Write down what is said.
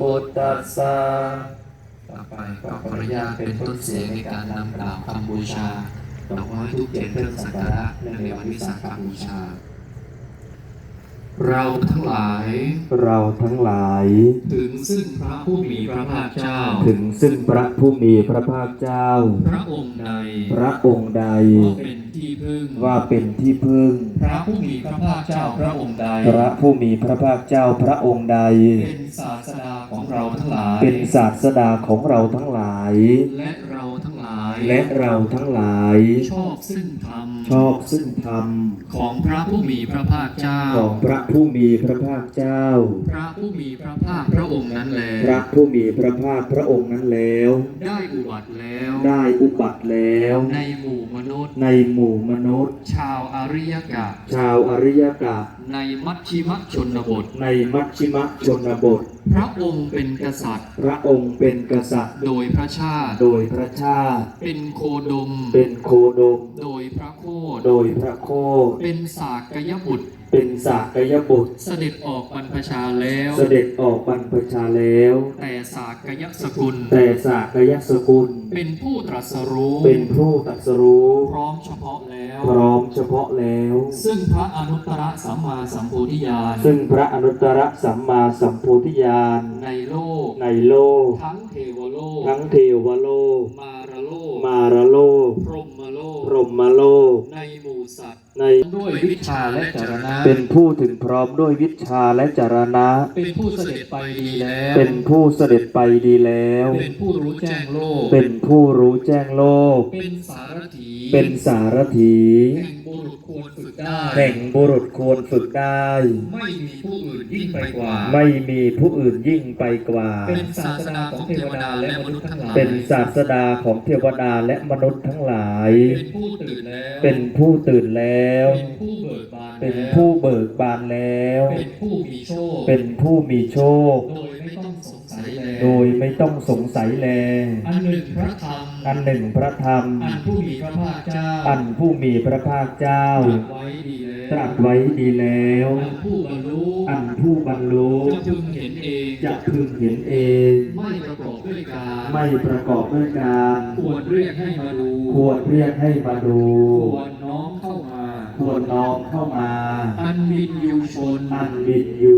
พุทธัสสะต่อไปก็ขออนุญาตเป็นต้นเสียงในการนำกล่าวคำบูชาดอกไม้ทุกเจ็ดเครื่องสักการะเนื่องในวันวิสาขบูชา เราทั้งหลาย เราทั้งหลาย ถึงซึ่งพระผู้มีพระภาคเจ้า ถึงซึ่งพระผู้มีพระภาคเจ้า พระองค์ใด พระองค์ใด ว่าเป็นที่พึ่ง ว่าเป็นที่พึ่ง พระผู้มีพระภาคเจ้าพระองค์ใด พระผู้มีพระภาคเจ้าพระองค์ใด เป็นศาสดาของเรา ทั้งหลาย เป็นศาสดาของเราทั้งหลาย และ และเราทั้งหลาย ชอบซึ่งธรรมชอบซึ่งธรรมของพระผู้มีพระภาคเจ้า ของพระผู้มีพระภาคเจ้า พระผู้มีพระภาคพระองค์นั้นแลพระผู้มีพระภาคพระองค์นั้นแล้ว ได้อุบัติแล้ว ได้อุบัติแล้ว ในหมู่มนุษย์ ในหมู่มนุษย์ ชาวอาริยกะ ชาวอริยกะ ในมัชชิมชนบท ในมัชชิมชนบท พระองค์เป็นกษัตริย์ พระองค์เป็นกษัตริย์ โดยพระชาติ โดยพระชาติเป็นโคดม เป็นโคดม โดยพระโคดโดยพระโคดเป็นสากยบุตร เป็นสากยบุตร เสด็จออกบรรพชาแล้ว เสด็จออกบรรพชาแล้ว แต่สากยสกุล แต่สากยสกุล เป็นผู้ตรัสรู้ เป็นผู้ตรัสรู้ พร้อมเฉพาะแล้ว พร้อมเฉพาะแล้ว ซึ่งพระอนุตตรสัมมาสัมโพธิญาณ ซึ่งพระอนุตตรสัมมาสัมโพธิญาณ ในโลก ในโลก ทั้งเทวโลก ทั้งเทวโลก มารโลก มารโลก พรหมโลก พรหมโลก ในหมู่สัตว์ ในด้วยวิชาและจรณะ เป็นผู้ถึงพร้อมด้วยวิชาและจารณะ เป็นผู้เสด็จไปดีแล้ว เป็นผู้เสด็จไปดีแล้ว เป็นผู้รู้แจ้งโลก เป็นผู้รู้แจ้งโลก เป็นสารถี เป็นสารถีแห่งบุรุษควรฝึก ได้ แห่งบุรุษควรฝึกได้ ไม่มีผู้อื่นยิ่งไปกว่า ไม่มีผู้อื่นยิ่งไปกว่า เป็นศาสนาของเทวดาและมนุษย์ทั้งหลายเป็นศาสดาของเทวดาและมนุษย์ทั้งหลาย เป็นผู้ตื่นแล้ว เป็นผู้ตื่นแล้ว เป็นผู้เบิกบานเป็นผู้เบิกบานแล้ว เป็นผู้มีโชค เป็นผู้มีโชค โดย โดยไม่ต้องสงสัยแล อันหนึ่งพระธรรม อันหนึ่งพระธรรม อันผู้มีพระภาคเจ้า อันผู้มีพระภาคเจ้าตรัสไว้ดีแล้วตรัสไว้ดีแล้ว อันผู้บรรลุ อันผู้บรรลุจะพึงเห็นเอง จะพึงเห็นเอง ไม่ประกอบด้วยการ ไม่ประกอบด้วยการควรเรียกให้มาดู ควรเรียกให้มาดู ควรน้อมเข้ามา ควรน้อมเข้ามา อันวินยูชน อันวินยู